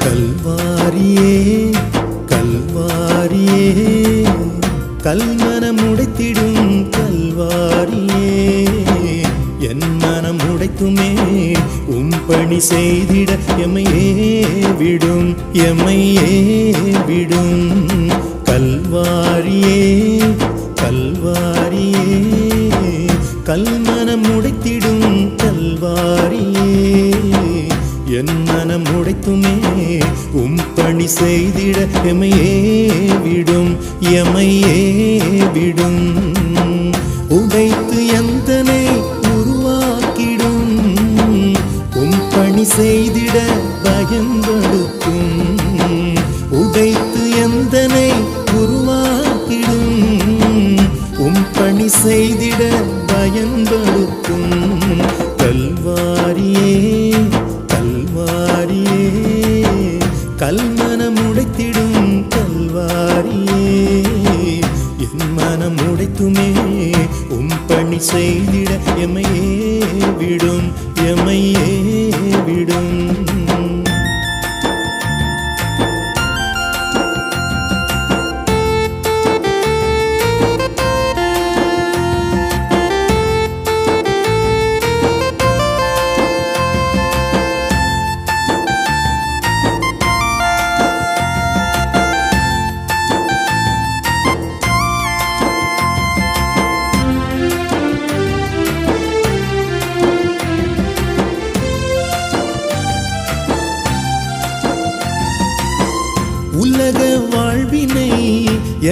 கல்வாரியே கல்வாரியே கல்மனம் உடைத்திடும் கல்வாரியே என் மனம் உடைத்துமே உம் பணி செய்திட எமையே விடும் எமையே விடும். கல்வாரியே கல்வாரியே கல்மனம் உடைத்திடும் கல்வாரியே என் மனம் உடைத்துமே உம் பணி செய்திட எமையே விடும் எமையே விடும். உடைத்து எந்தனை உருவாக்கிடும் உம் பணி செய்திட பயன்படுத்தும். உடைத்து எந்தனை உருவாக்கிடும் உம் பணி செய்திட கல்மனம் உடைத்திடும் கல்வாரியே என் மனம் உடைத்துமே உம் பணி செய்திட எமையே விடும் எமையே.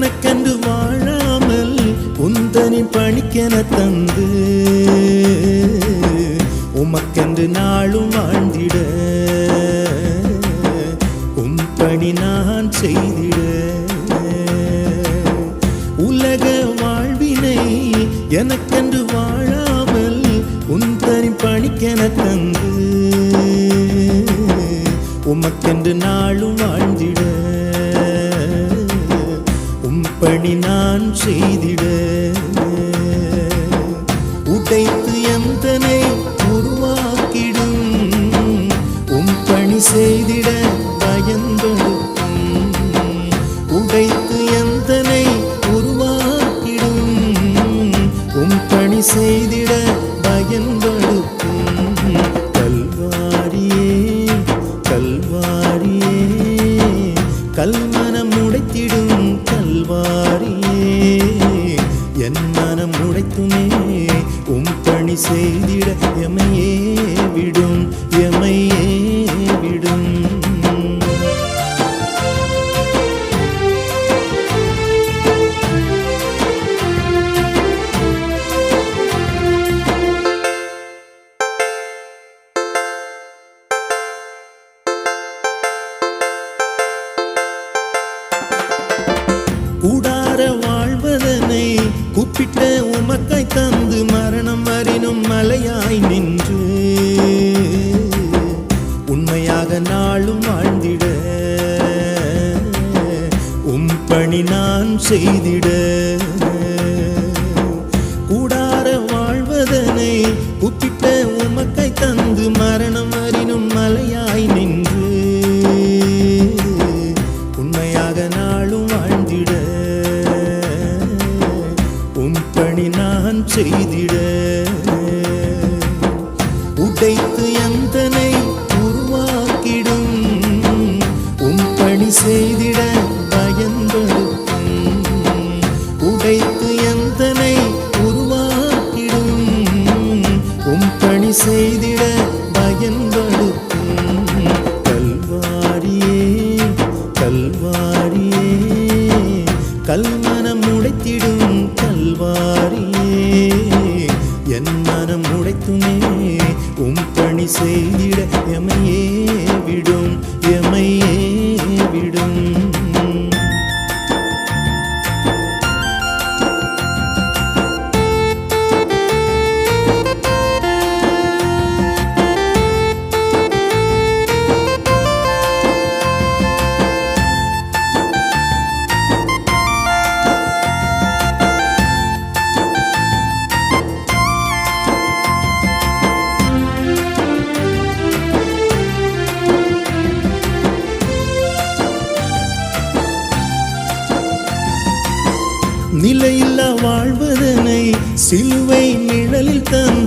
எனக்கென்று வாழாமல் உந்தனி பணிக்கென தந்து உமக்கென்று நாளும் வாழ்ந்திட உம் பணி நான் செய்திட. உலக வாழ்வினை எனக்கென்று வாழாமல் உந்தனின் பணிக்கென தந்து உமக்கென்று நாளும் வாழ்ந்திட. நான் செய்திட. உடைத்து எந்தனை உருவாக்கிடும். உம் பணி செய்திட பயன்படுத்தும். உடைத்து எந்தனை உருவாக்கிடும். உம் பணி செய்திட பயன்படுத்தும். செய்திட எமையே விடும் எமையே விடும். கூடார வாழ்வதனை கூப்பிட்ட உமக்கை தந்து செய்திட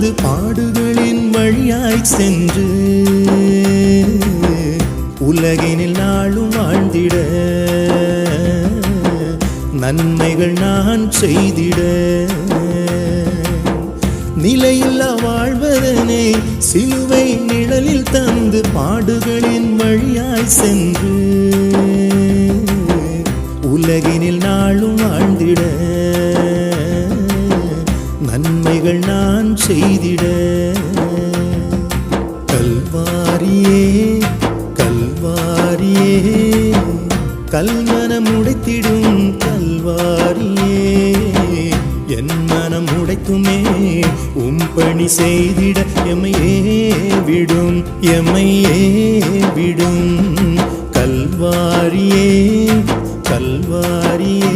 நிழலில் பாடுகளின் வழியாய் சென்று உலகினில் நாளும் வாழ்ந்திட நன்மைகள் நான் செய்திட. நிலையில்லா வாழ்வதனே சிலுவை நிழலில் தந்து பாடுகளின் வழியாய் சென்று உலகினில் நாளும் வாழ்ந்திட நன்மைகள் நான் செய்திட. கல்வாரியே கல்வாரியே கல்மனம் உடைத்திடும் கல்வாரியே என் மனம் உடைத்துமே உம் பணி செய்திட எமையே விடும் எமையே விடும். கல்வாரியே கல்வாரியே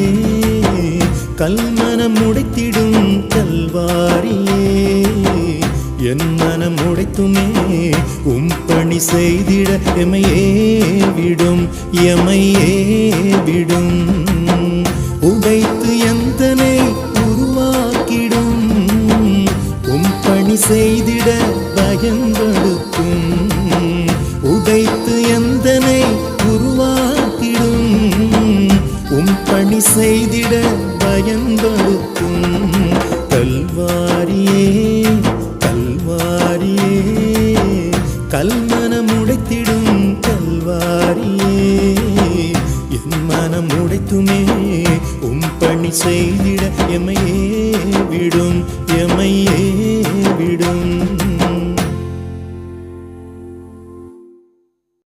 கல்மனம் உடைத்திடும் கல்வாரியே என் மனம் உடைத்துமே உம் பணி செய்திட எமையே விடும் எமையே விடும். உடைத்து எந்தனை உருவாக்கிடும் உம் பணி செய்திட பயன்படுத்தும். உடைத்து எந்தனை உருவாக்கிடும் உம் பணி செய்திட பயன்படுத்தும்.